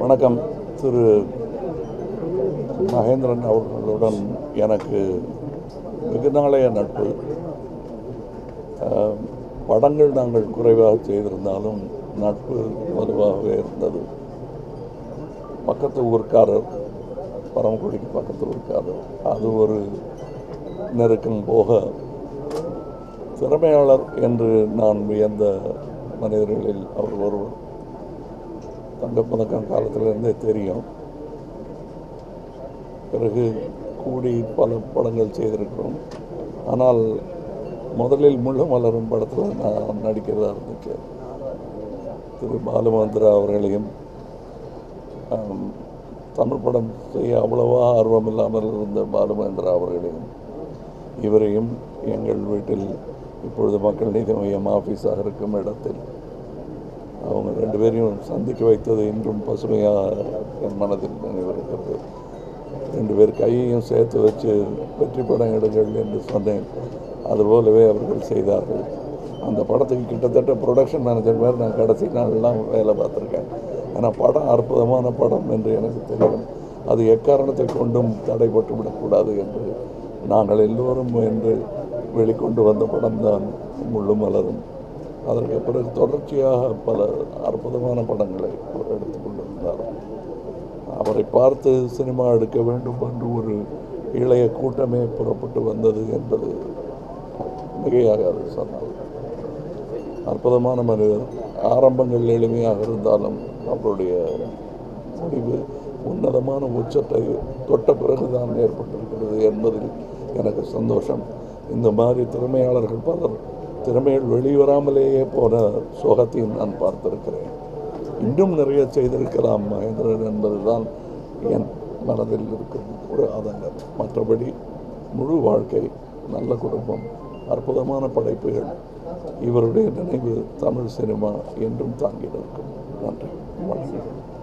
வணக்கம். திரு மகேந்திரன் அவர்களுடன் எனக்கு வெகு நாளைய நட்பு படங்கள் நாங்கள் குறைவாக செய்திருந்தாலும் நட்பு வலுவாகவே இருந்தது. பக்கத்து ஊர்க்காரர் பரமக்குடிக்கு பக்கத்து ஊர்க்காரர் அது ஒரு நெருக்கம் போக திறமையாளர் என்று நான் வியந்த மனிதர்களில் அவர் ஒருவர். தங்கப்பதக்கம் காலத்திலிருந்தே தெரியும். பிறகு கூடி பல படங்கள் செய்திருக்கிறோம். ஆனால் முதலில் முள்ள மலரும் படத்தில் நான் நடிக்கிறதா இருந்துச்சு. திரு பாலுமந்திரா அவர்களையும் தமிழ் படம் செய்ய அவ்வளவா ஆர்வம் இல்லாமல் இருந்த பாலுமந்திரா அவர்களையும் இவரையும் எங்கள் வீட்டில் இப்பொழுது மக்கள் நீதி மையம் ஆஃபீஸாக இருக்கும் இடத்தில் அவங்க ரெண்டு பேரையும் சந்திக்க வைத்தது இன்றும் பசுமையாக என் மனதில் நினைவிருக்கிறது. ரெண்டு பேர் கையையும் சேர்த்து வச்சு வெற்றி படம் எடுங்கள் என்று சொன்னேன். அதுபோலவே அவர்கள் செய்தார்கள். அந்த படத்துக்கு கிட்டத்தட்ட ப்ரொடக்ஷன் மேனேஜர் மாதிரி நான் கடைசி நாள்லாம் வேலை பார்த்துருக்கேன். ஏன்னா படம் அற்புதமான படம் என்று எனக்கு தெரியும். அது எக்காரணத்தை கொண்டும் தடைபட்டு விடக்கூடாது என்று நாங்கள் எல்லோரும் என்று வெளிக்கொண்டு வந்த படம் தான் முள்ளும் மலரும். அதற்கு பிறகு தொடர்ச்சியாக பல அற்புதமான படங்களை எடுத்து கொண்டிருந்தார். அவரை பார்த்து சினிமா எடுக்க வேண்டும் என்று ஒரு இளைய கூட்டமே புறப்பட்டு வந்தது என்பது மிகையாகாது சொன்னால் அற்புதமான மனிதர் ஆரம்பங்கள் எளிமையாக இருந்தாலும் அவருடைய முடிவு உன்னதமான உச்சத்தை தொட்ட பிறகுதான் ஏற்பட்டிருக்கிறது என்பதில் எனக்கு சந்தோஷம். இந்த மாதிரி திறமையாளர்கள் பலர் திறமைகள் வெளிவராமலேயே போன சோகத்தையும் நான் பார்த்திருக்கிறேன். இன்னும் நிறைய செய்திருக்கலாம் மகேந்திரன் என்பதுதான் என் மனதில் இருக்கும் ஒரு ஆதங்கம். மற்றபடி முழு வாழ்க்கை நல்ல குடும்பம் அற்புதமான படைப்புகள் இவருடைய நினைவு தமிழ் சினிமா என்றும் தாங்கி நிற்கும் நன்றி. வணக்கம்.